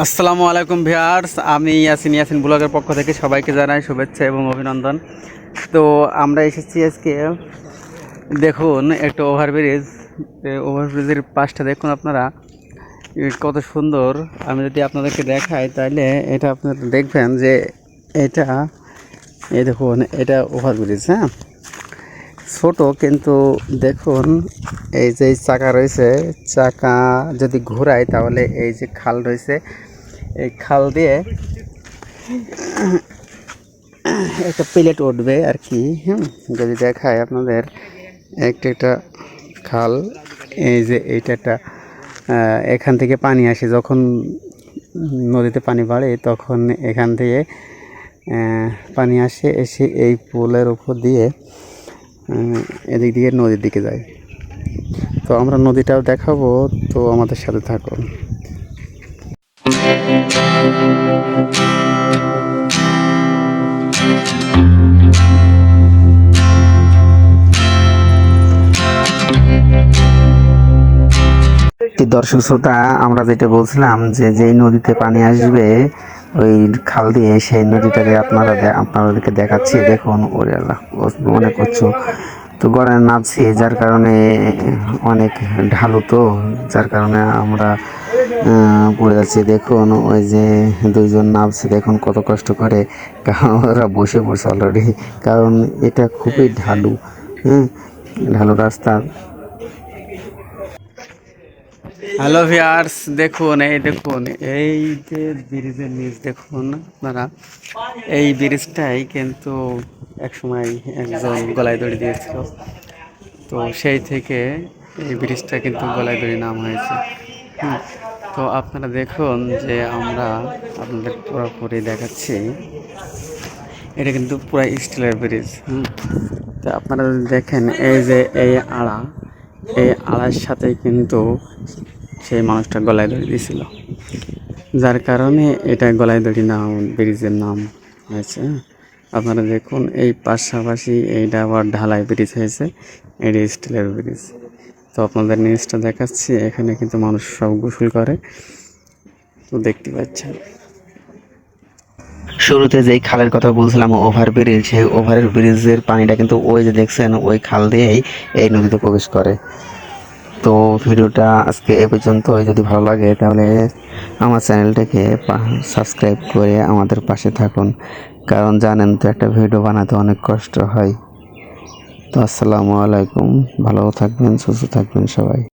আসসালামু আলাইকুম ভিয়ার্স আমি ইয়াসিন ইয়াসিন ব্লগের পক্ষ থেকে সবাইকে জানাই শুভেচ্ছা এবং অভিনন্দন। তো আমরা এসেছি আজকে, দেখুন, একটা ওভারব্রিজ ওভারব্রিজের পাশটা দেখুন আপনারা কত সুন্দর। আমি যদি আপনাদেরকে দেখাই, তাহলে এটা আপনারা দেখবেন যে এটা এই দেখুন, এটা ওভারব্রিজ হ্যাঁ? ছোট, কিন্তু দেখুন, এই যে চাকা রয়েছে, চাকা যদি ঘোরায় তাহলে এই যে খাল রয়েছে, এই খাল দিয়ে একটা প্লেট উঠবে আর কি, হুম? যদি দেখায় আপনাদের, একটা একটা খাল, এই যে এইটা একটা এখান থেকে পানি আসে, যখন নদীতে পানি বাড়ে, তখন এখান থেকে পানি আসে, এসে এই পোলের উপর দিয়ে এদিক দিয়ে নদীর দিকে যায়। তো আমরা নদীটাও দেখাবো, তো আমাদের সাথে থাকুন। দর্শক শ্রোতা, আমরা যেটা বলছিলাম যে যেই নদীতে পানি আসবে ওই খাল দিয়ে সেই নদীটাকে আপনারা আপনাদেরকে দেখাচ্ছি, দেখুন, ওরে আল্লাহ মনে করছ? তো গড়ে নামছি, যার কারণে অনেক ঢালু তো, যার কারণে আমরা পড়ে যাচ্ছি। দেখুন, ওই যে দুইজন নামছে, দেখুন কত কষ্ট করে, কারণ ওরা বসে পড়ছে অলরেডি কারণ এটা খুবই ঢালু হ্যাঁ? ঢালু রাস্তা হ্যালো ভিয়ার্স দেখুন, এই দেখুন, এই যে ব্রিজের নিচ দেখুন আপনারা এই ব্রিজটাই কিন্তু একসময় একজন গলায় দড়ি দিয়েছিল। তো সেই থেকে এই ব্রিজটা কিন্তু গলায় দড়ি নাম হয়েছে। তো আপনারা দেখুন যে আমরা আপনাদের পুরোপুরি দেখাচ্ছি। এটা কিন্তু পুরো স্টিলের ব্রিজ, হুম। তো আপনারা দেখেন, এই যে এই আড়া, এই আড়ার সাথে কিন্তু সেই মানুষটা গলায় দড়ি দিয়েছিল। যার কারণে এটা গলায় দড়ি নাম, ব্রিজের নাম হয়েছে। আপনারা দেখুন, এই পাশাপাশি এইটা আবার ঢালাই ব্রিজ হয়েছে, এটা স্টিলের ব্রিজ। তো আপনাদের নিউজটা দেখাচ্ছি, এখানে কিন্তু মানুষ সব গোসল করে। তো দেখতে পাচ্ছেন। শুরুতে যেই খালের কথা বলছিলাম, ওভার ব্রিজ, সেই ওভার ব্রিজের পানিটা কিন্তু ওই যে দেখছেন, ওই খাল দিয়েই এই নদীতে প্রবেশ করে। তো ভিডিওটা আজকে এ পর্যন্ত যদি ভালো লাগে তাহলে আমার চ্যানেলটাকে সাবস্ক্রাইব করে আমাদের পাশে থাকুন। কারণ জানেন তো একটা ভিডিও বানাতে অনেক কষ্ট হয়। তো আসসালামু আলাইকুম। ভালো থাকবেন, সুস্থ থাকবেন সবাই।